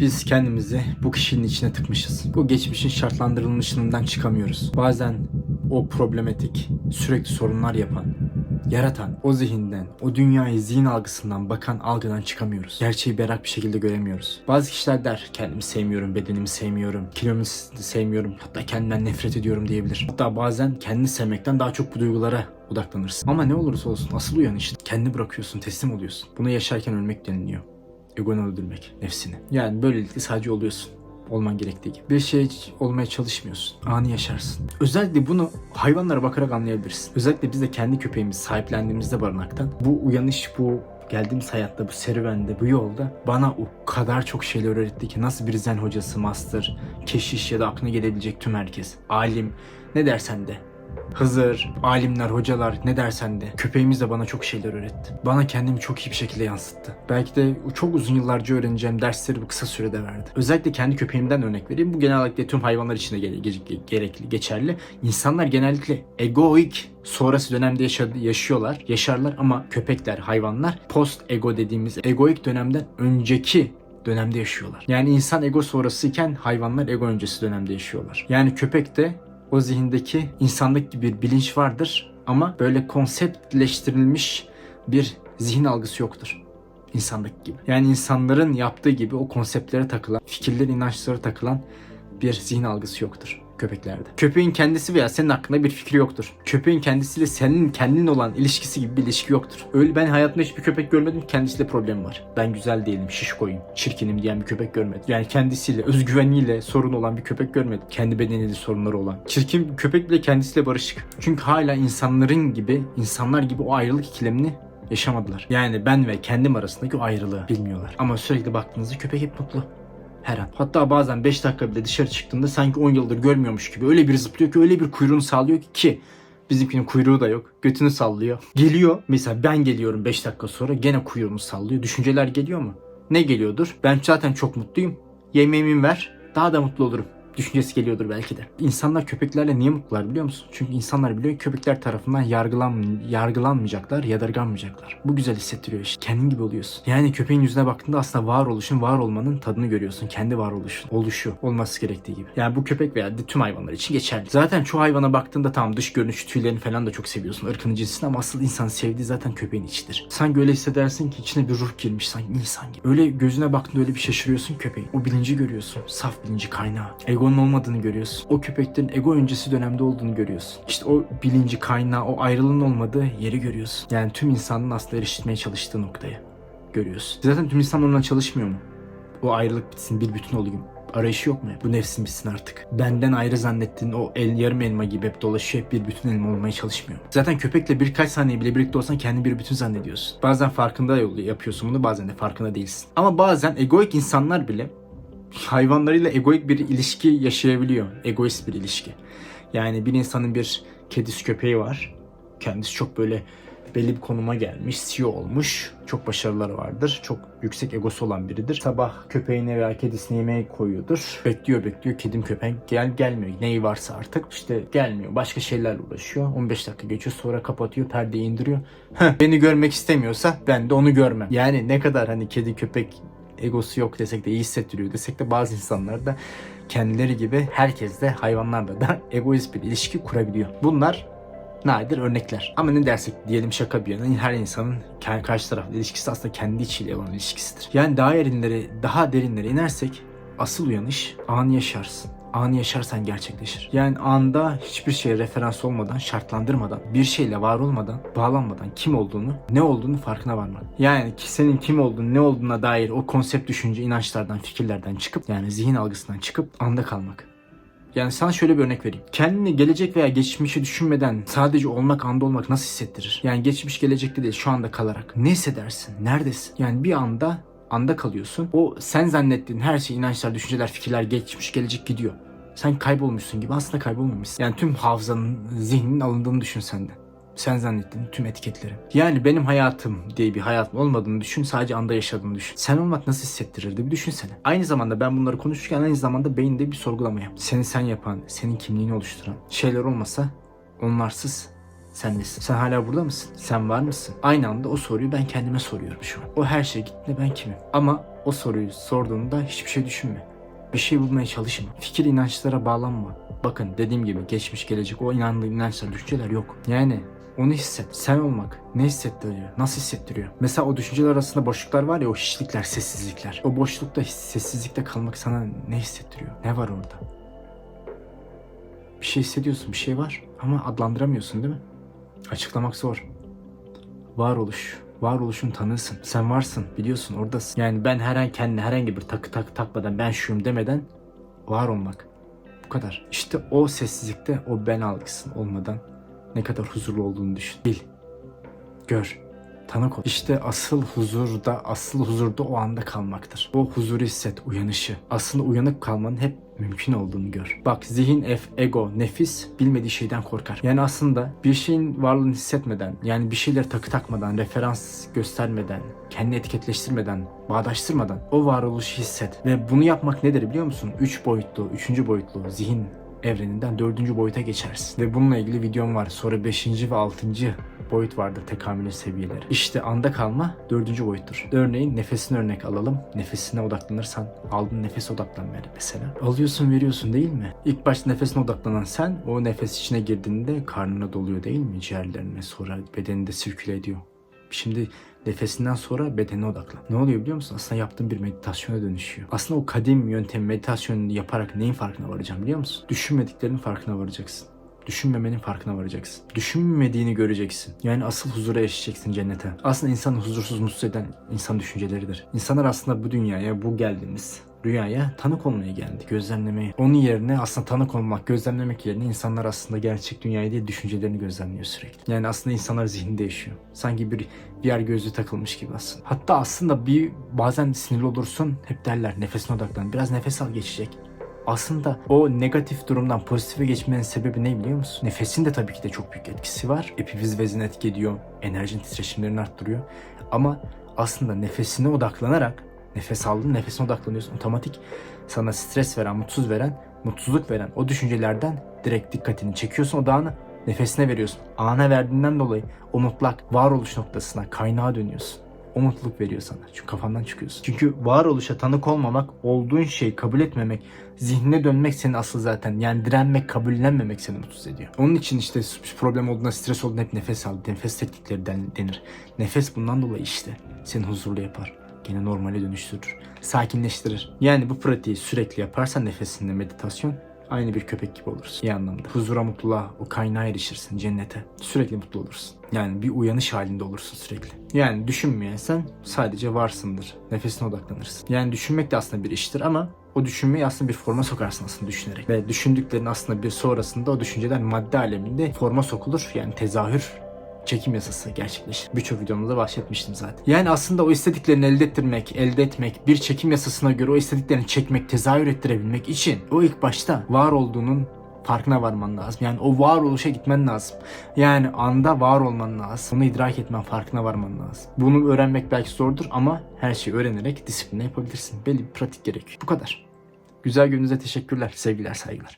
Biz kendimizi bu kişinin içine tıkmışız. Bu geçmişin şartlandırılmışlığından çıkamıyoruz. Bazen o problematik, sürekli sorunlar yapan, yaratan, o zihinden, o dünyayı zihin algısından bakan algıdan çıkamıyoruz. Gerçeği berrak bir şekilde göremiyoruz. Bazı kişiler der, kendimi sevmiyorum, bedenimi sevmiyorum, kilomu sevmiyorum, hatta kendimden nefret ediyorum diyebilir. Hatta bazen kendini sevmekten daha çok bu duygulara odaklanırsın. Ama ne olursa olsun asıl uyanış kendini bırakıyorsun, teslim oluyorsun. Bunu yaşarken ölmek deniliyor. Egonu öldürmek, nefsini. Yani böylelikle sadece oluyorsun olman gerektiği gibi. Bir şey olmaya çalışmıyorsun. Anı yaşarsın. Özellikle bunu hayvanlara bakarak anlayabilirsin. Özellikle biz de kendi köpeğimizi sahiplendiğimizde barınaktan bu uyanış, bu geldiğimiz hayatta, bu serüvende, bu yolda bana o kadar çok şeyler öğretti ki nasıl bir zen hocası, master, keşiş ya da aklına gelebilecek tüm herkes, alim ne dersen de Hızır, alimler, hocalar ne dersen de köpeğimiz de bana çok şeyler öğretti. Bana kendimi çok iyi bir şekilde yansıttı. Belki de çok uzun yıllarca öğreneceğim dersleri bu kısa sürede verdi. Özellikle kendi köpeğimden örnek vereyim. Bu genellikle tüm hayvanlar için de gere- ge- gerekli, geçerli. İnsanlar genellikle egoik sonrası dönemde yaşadı, yaşıyorlar, yaşarlar ama köpekler, hayvanlar post ego dediğimiz egoik dönemden önceki dönemde yaşıyorlar. Yani insan ego sonrasıyken hayvanlar ego öncesi dönemde yaşıyorlar. Yani köpek de o zihindeki insanlık gibi bir bilinç vardır ama böyle konseptleştirilmiş bir zihin algısı yoktur. İnsanlık gibi. Yani insanların yaptığı gibi o konseptlere takılan, fikirler, inançlara takılan bir zihin algısı yoktur köpeklerde. Köpeğin kendisi veya senin hakkında bir fikri yoktur. Köpeğin kendisiyle senin kendin olan ilişkisi gibi bir ilişki yoktur. Öyle ben hayatımda hiçbir köpek görmedim kendisiyle problem var. Ben güzel değilim, şişkoyum, çirkinim diyen bir köpek görmedim. Yani kendisiyle, özgüveniyle sorun olan bir köpek görmedim. Kendi bedeniyle sorunları olan. Çirkin köpek bile kendisiyle barışık. Çünkü hala insanların gibi, insanlar gibi o ayrılık ikilemini yaşamadılar. Yani ben ve kendim arasındaki o ayrılığı bilmiyorlar. Ama sürekli baktığınızda köpek hep mutlu. Her an. Hatta bazen 5 dakika bile dışarı çıktığında sanki 10 yıldır görmüyormuş gibi öyle bir zıplıyor ki öyle bir kuyruğunu sallıyor ki ki bizimkinin kuyruğu da yok. Götünü sallıyor. Geliyor. Mesela ben geliyorum 5 dakika sonra gene kuyruğunu sallıyor. Düşünceler geliyor mu? Ne geliyordur? Ben zaten çok mutluyum. Yemeğimi ver. Daha da mutlu olurum. Düşüncesi geliyordur belki de. İnsanlar köpeklerle niye mutlular biliyor musun? Çünkü insanlar biliyor ki köpekler tarafından yargılan, yargılanmayacaklar, yadırganmayacaklar. Bu güzel hissettiriyor işte. Kendin gibi oluyorsun. Yani köpeğin yüzüne baktığında aslında varoluşun, var olmanın tadını görüyorsun. Kendi varoluşun, oluşu, olması gerektiği gibi. Yani bu köpek veya tüm hayvanlar için geçerli. Zaten çoğu hayvana baktığında tamam dış görünüş, tüylerini falan da çok seviyorsun. ırkını, cinsini ama asıl insan sevdiği zaten köpeğin içidir. Sanki öyle hissedersin ki içine bir ruh girmiş sanki insan gibi. Öyle gözüne baktığında öyle bir şaşırıyorsun köpeğin. O bilinci görüyorsun. Saf bilinci kaynağı. Egonun olmadığını görüyorsun. O köpeklerin ego öncesi dönemde olduğunu görüyorsun. İşte o bilinci kaynağı, o ayrılığın olmadığı yeri görüyorsun. Yani tüm insanın aslında erişitmeye çalıştığı noktayı görüyorsun. Zaten tüm insan onunla çalışmıyor mu? O ayrılık bitsin, bir bütün olayım. Arayışı yok mu? Bu nefsin bitsin artık. Benden ayrı zannettiğin o el, yarım elma gibi hep dolaşıyor. Hep bir bütün elma olmaya çalışmıyor. Zaten köpekle birkaç saniye bile birlikte olsan kendini bir bütün zannediyorsun. Bazen farkında yapıyorsun bunu bazen de farkında değilsin. Ama bazen egoik insanlar bile hayvanlarıyla egoik bir ilişki yaşayabiliyor. Egoist bir ilişki. Yani bir insanın bir kedisi köpeği var. Kendisi çok böyle belli bir konuma gelmiş, CEO olmuş. Çok başarıları vardır. Çok yüksek egosu olan biridir. Sabah köpeğine veya kedisine yemeği koyuyordur. Bekliyor bekliyor. Kedim köpek gel gelmiyor. Neyi varsa artık işte gelmiyor. Başka şeylerle uğraşıyor. 15 dakika geçiyor sonra kapatıyor. Perdeyi indiriyor. Heh, beni görmek istemiyorsa ben de onu görmem. Yani ne kadar hani kedi köpek egosu yok desek de iyi hissettiriyor desek de bazı insanlar da kendileri gibi herkes de hayvanlarla da egoist bir ilişki kurabiliyor. Bunlar nadir örnekler. Ama ne dersek diyelim şaka bir yana her insanın karşı tarafla ilişkisi aslında kendi içiyle olan ilişkisidir. Yani daha derinlere, daha derinlere inersek asıl uyanış anı yaşarsın. Anı yaşarsan gerçekleşir. Yani anda hiçbir şeye referans olmadan, şartlandırmadan, bir şeyle var olmadan, bağlanmadan kim olduğunu, ne olduğunu farkına varmak. Yani ki senin kim olduğunu, ne olduğuna dair o konsept düşünce, inançlardan, fikirlerden çıkıp yani zihin algısından çıkıp anda kalmak. Yani sana şöyle bir örnek vereyim. Kendini gelecek veya geçmişi düşünmeden sadece olmak, anda olmak nasıl hissettirir? Yani geçmiş gelecekte değil şu anda kalarak. Ne hissedersin? Neredesin? Yani bir anda anda kalıyorsun. O sen zannettiğin her şey inançlar, düşünceler, fikirler geçmiş, gelecek gidiyor. Sen kaybolmuşsun gibi aslında kaybolmamışsın. Yani tüm hafızanın, zihninin alındığını düşün senden. Sen zannettiğin tüm etiketleri. Yani benim hayatım diye bir hayatım olmadığını düşün. Sadece anda yaşadığını düşün. Sen olmak nasıl hissettirirdi bir düşünsene. Aynı zamanda ben bunları konuşurken aynı zamanda beyinde bir sorgulama yap. Seni sen yapan, senin kimliğini oluşturan şeyler olmasa onlarsız Sen nesin? Sen hala burada mısın? Sen var mısın? Aynı anda o soruyu ben kendime soruyorum şu an. O her şey gittiğinde ben kimim? Ama o soruyu sorduğunda hiçbir şey düşünme. Bir şey bulmaya çalışma. Fikir inançlara bağlanma. Bakın dediğim gibi geçmiş gelecek o inandığın inançlar düşünceler yok. Yani onu hisset. Sen olmak ne hissettiriyor? Nasıl hissettiriyor? Mesela o düşünceler arasında boşluklar var ya o hiçlikler, sessizlikler. O boşlukta, sessizlikte kalmak sana ne hissettiriyor? Ne var orada? Bir şey hissediyorsun, bir şey var ama adlandıramıyorsun değil mi? Açıklamak zor. Varoluş. Varoluşun tanısın. Sen varsın, biliyorsun, oradasın. Yani ben herhangi kendine herhangi bir takı tak takmadan ben şuyum demeden var olmak. Bu kadar. İşte o sessizlikte o ben algısın olmadan ne kadar huzurlu olduğunu düşün. Bil. Gör. Tanık ol. İşte asıl huzurda, asıl huzurda o anda kalmaktır. O huzuru hisset, uyanışı. Aslında uyanık kalmanın hep mümkün olduğunu gör. Bak zihin, ef, ego, nefis bilmediği şeyden korkar. Yani aslında bir şeyin varlığını hissetmeden, yani bir şeyler takı takmadan, referans göstermeden, kendini etiketleştirmeden, bağdaştırmadan o varoluşu hisset. Ve bunu yapmak nedir biliyor musun? Üç boyutlu, üçüncü boyutlu zihin evreninden dördüncü boyuta geçersin. Ve bununla ilgili videom var. Sonra beşinci ve altıncı boyut vardır tekamülün seviyeleri. İşte anda kalma dördüncü boyuttur. Örneğin nefesini örnek alalım. Nefesine odaklanırsan aldığın nefes odaklan ver mesela. Alıyorsun veriyorsun değil mi? İlk başta nefesine odaklanan sen o nefes içine girdiğinde karnına doluyor değil mi? Ciğerlerine sonra bedeninde sirküle ediyor. Şimdi nefesinden sonra bedene odaklan. Ne oluyor biliyor musun? Aslında yaptığın bir meditasyona dönüşüyor. Aslında o kadim yöntem meditasyonu yaparak neyin farkına varacağım biliyor musun? Düşünmediklerinin farkına varacaksın. Düşünmemenin farkına varacaksın. Düşünmediğini göreceksin. Yani asıl huzura erişeceksin cennete. Aslında insanı huzursuz mutsuz eden insan düşünceleridir. İnsanlar aslında bu dünyaya, bu geldiğimiz rüyaya tanık olmaya geldi, gözlemlemeye. Onun yerine aslında tanık olmak, gözlemlemek yerine insanlar aslında gerçek dünyayı değil düşüncelerini gözlemliyor sürekli. Yani aslında insanlar zihninde yaşıyor. Sanki bir VR gözlüğü takılmış gibi aslında. Hatta aslında bir bazen sinirli olursun hep derler nefesine odaklan. Biraz nefes al geçecek. Aslında o negatif durumdan pozitife geçmenin sebebi ne biliyor musun? Nefesin de tabii ki de çok büyük etkisi var. Epifiz vezini etki ediyor. Enerjinin titreşimlerini arttırıyor. Ama aslında nefesine odaklanarak nefes aldın nefesine odaklanıyorsun. Otomatik sana stres veren, mutsuz veren, mutsuzluk veren o düşüncelerden direkt dikkatini çekiyorsun odağını nefesine veriyorsun. Ana verdiğinden dolayı o mutlak varoluş noktasına, kaynağa dönüyorsun. O mutluluk veriyor sana. Çünkü kafandan çıkıyorsun. Çünkü varoluşa tanık olmamak, olduğun şeyi kabul etmemek, zihnine dönmek seni asıl zaten. Yani direnmek, kabullenmemek seni mutsuz ediyor. Onun için işte problem olduğunda, stres olduğunda hep nefes al. Nefes teknikleri den- denir. Nefes bundan dolayı işte seni huzurlu yapar. Yine normale dönüştürür. Sakinleştirir. Yani bu pratiği sürekli yaparsan nefesinde meditasyon aynı bir köpek gibi olursun. İyi anlamda. Huzura, mutluluğa, o kaynağa erişirsin, cennete. Sürekli mutlu olursun. Yani bir uyanış halinde olursun sürekli. Yani düşünmeyensen sadece varsındır. Nefesine odaklanırsın. Yani düşünmek de aslında bir iştir ama o düşünmeyi aslında bir forma sokarsın aslında düşünerek. Ve düşündüklerin aslında bir sonrasında o düşünceler madde aleminde forma sokulur. Yani tezahür çekim yasası gerçekleşir. Birçok videomda bahsetmiştim zaten. Yani aslında o istediklerini elde ettirmek, elde etmek, bir çekim yasasına göre o istediklerini çekmek, tezahür ettirebilmek için o ilk başta var olduğunun farkına varman lazım. Yani o varoluşa gitmen lazım. Yani anda var olman lazım. Bunu idrak etmen, farkına varman lazım. Bunu öğrenmek belki zordur ama her şeyi öğrenerek disipline yapabilirsin. Belli bir pratik gerekiyor. Bu kadar. Güzel gününüze teşekkürler. Sevgiler, saygılar.